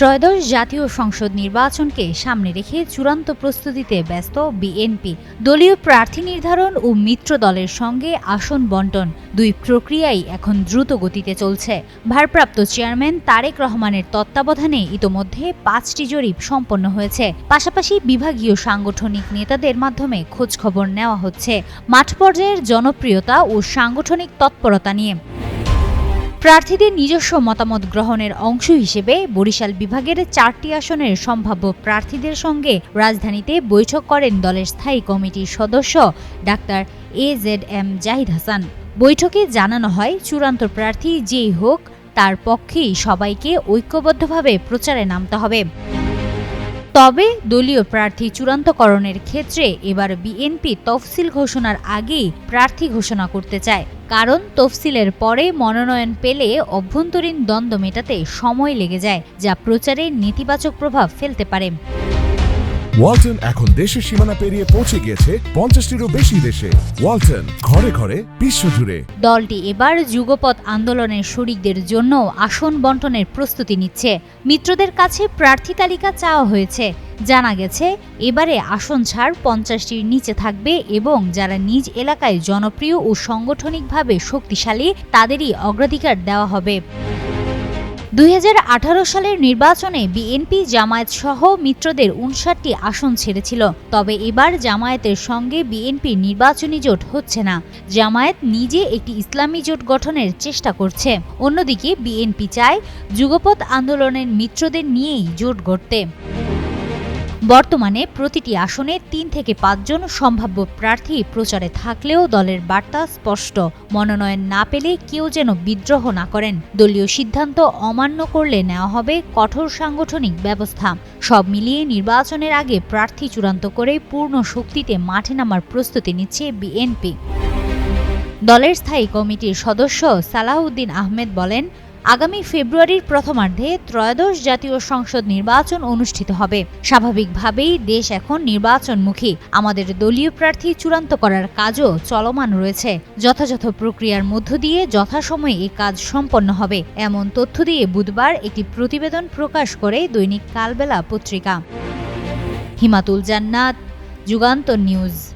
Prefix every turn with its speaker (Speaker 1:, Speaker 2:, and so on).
Speaker 1: ত্রয়োদশ জাতীয় সংসদ নির্বাচনকে সামনে রেখে চূড়ান্ত প্রস্তুতিতে ব্যস্ত বিএনপি। দলীয় প্রার্থী নির্ধারণ ও মিত্র দলের সঙ্গে আসন বন্টন, দুই প্রক্রিয়াই এখন দ্রুত গতিতে চলছে। ভারপ্রাপ্ত চেয়ারম্যান তারেক রহমানের তত্ত্বাবধানে ইতোমধ্যে পাঁচটি জরিপ সম্পন্ন হয়েছে। পাশাপাশি বিভাগীয় সাংগঠনিক নেতাদের মাধ্যমে খোঁজখবর নেওয়া হচ্ছে। মাঠ পর্যায়ের জনপ্রিয়তা ও সাংগঠনিক তৎপরতা নিয়ে। প্রার্থীদের নিজস্ব মতামত গ্রহণের অংশ হিসেবে বরিশাল বিভাগের চারটি আসনের সম্ভাব্য প্রার্থীদের সঙ্গে রাজধানীতে বৈঠক করেন দলের স্থায়ী কমিটির সদস্য doctor A Z M Zahid Hasan. বৈঠকে জানানো হয়, চূড়ান্ত প্রার্থী যেই হোক, তার পক্ষেই সবাইকে ঐক্যবদ্ধভাবে প্রচারে নামতে হবে। তবে দলীয় প্রার্থী চূড়ান্তকরণের ক্ষেত্রে এবার বিএনপি তফসিল ঘোষণার আগেই প্রার্থী ঘোষণা করতে চায়। কারণ তফসিলের পরে মনোনয়ন পেলে অভ্যন্তরীণ দ্বন্দ্ব মেটাতে সময় লেগে যায়, যা প্রচারে নেতিবাচক প্রভাব ফেলতে পারে।
Speaker 2: ওয়ালটন এখন দেশের সীমানা পেরিয়ে পৌঁছে গিয়েছে পঞ্চাশটিরও বেশি দেশে। ওয়ালটন, ঘরে ঘরে বিশ্বজুড়ে
Speaker 1: দলটি এবার যুগপৎ আন্দোলনের শরিকদের জন্য আসন বন্টনের প্রস্তুতি নিচ্ছে। মিত্রদের কাছে প্রার্থী তালিকা চাওয়া হয়েছে। জানা গেছে, এবারে আসন ছাড় পঞ্চাশটির নিচে থাকবে এবং যারা নিজ এলাকায় জনপ্রিয় ও সাংগঠনিকভাবে শক্তিশালী, তাদেরই অগ্রাধিকার দেওয়া হবে। দুই হাজার আঠারো সালের নির্বাচনে বিএনপি জামায়াত সহ মিত্রদের উনষাটটি আসন ছেড়েছিল। তবে এবার জামায়াতের সঙ্গে বিএনপি নির্বাচনী জোট হচ্ছে না। জামায়াত নিজে একটি ইসলামী জোট গঠনের চেষ্টা করছে। অন্যদিকে বিএনপি চায় যুগপথ আন্দোলনের মিত্রদের নিয়েই জোট গড়তে। বর্তমানে প্রতিটি আসনে তিন থেকে পাঁচজন সম্ভাব্য প্রার্থী প্রচারে থাকলেও দলের বার্তা স্পষ্ট। মনোনয়ন না পেলে কেউ যেন বিদ্রোহ না করেন। দলীয় সিদ্ধান্ত অমান্য করলে নেওয়া হবে কঠোর সাংগঠনিক ব্যবস্থা। সব মিলিয়ে নির্বাচনের আগে প্রার্থী চূড়ান্ত করে পূর্ণ শক্তিতে মাঠে নামার প্রস্তুতি নিচ্ছে বিএনপি। দলের স্থায়ী কমিটির সদস্য সালাহউদ্দিন আহমেদ বলেন আগামী ফেব্রুয়ারির প্রথমার্ধে ত্রয়োদশ জাতীয় সংসদ নির্বাচন অনুষ্ঠিত হবে। স্বাভাবিকভাবেই দেশ এখন নির্বাচনমুখী। আমাদের দলীয় প্রার্থী চূড়ান্ত করার কাজও চলমান রয়েছে। যথাযথ প্রক্রিয়ার মধ্য দিয়ে যথাসময়ে এই কাজ সম্পন্ন হবে। এমন তথ্য দিয়ে বুধবার একটি প্রতিবেদন প্রকাশ করে দৈনিক কালবেলা পত্রিকা। হিমাতুল জান্নাত, যুগান্তর নিউজ।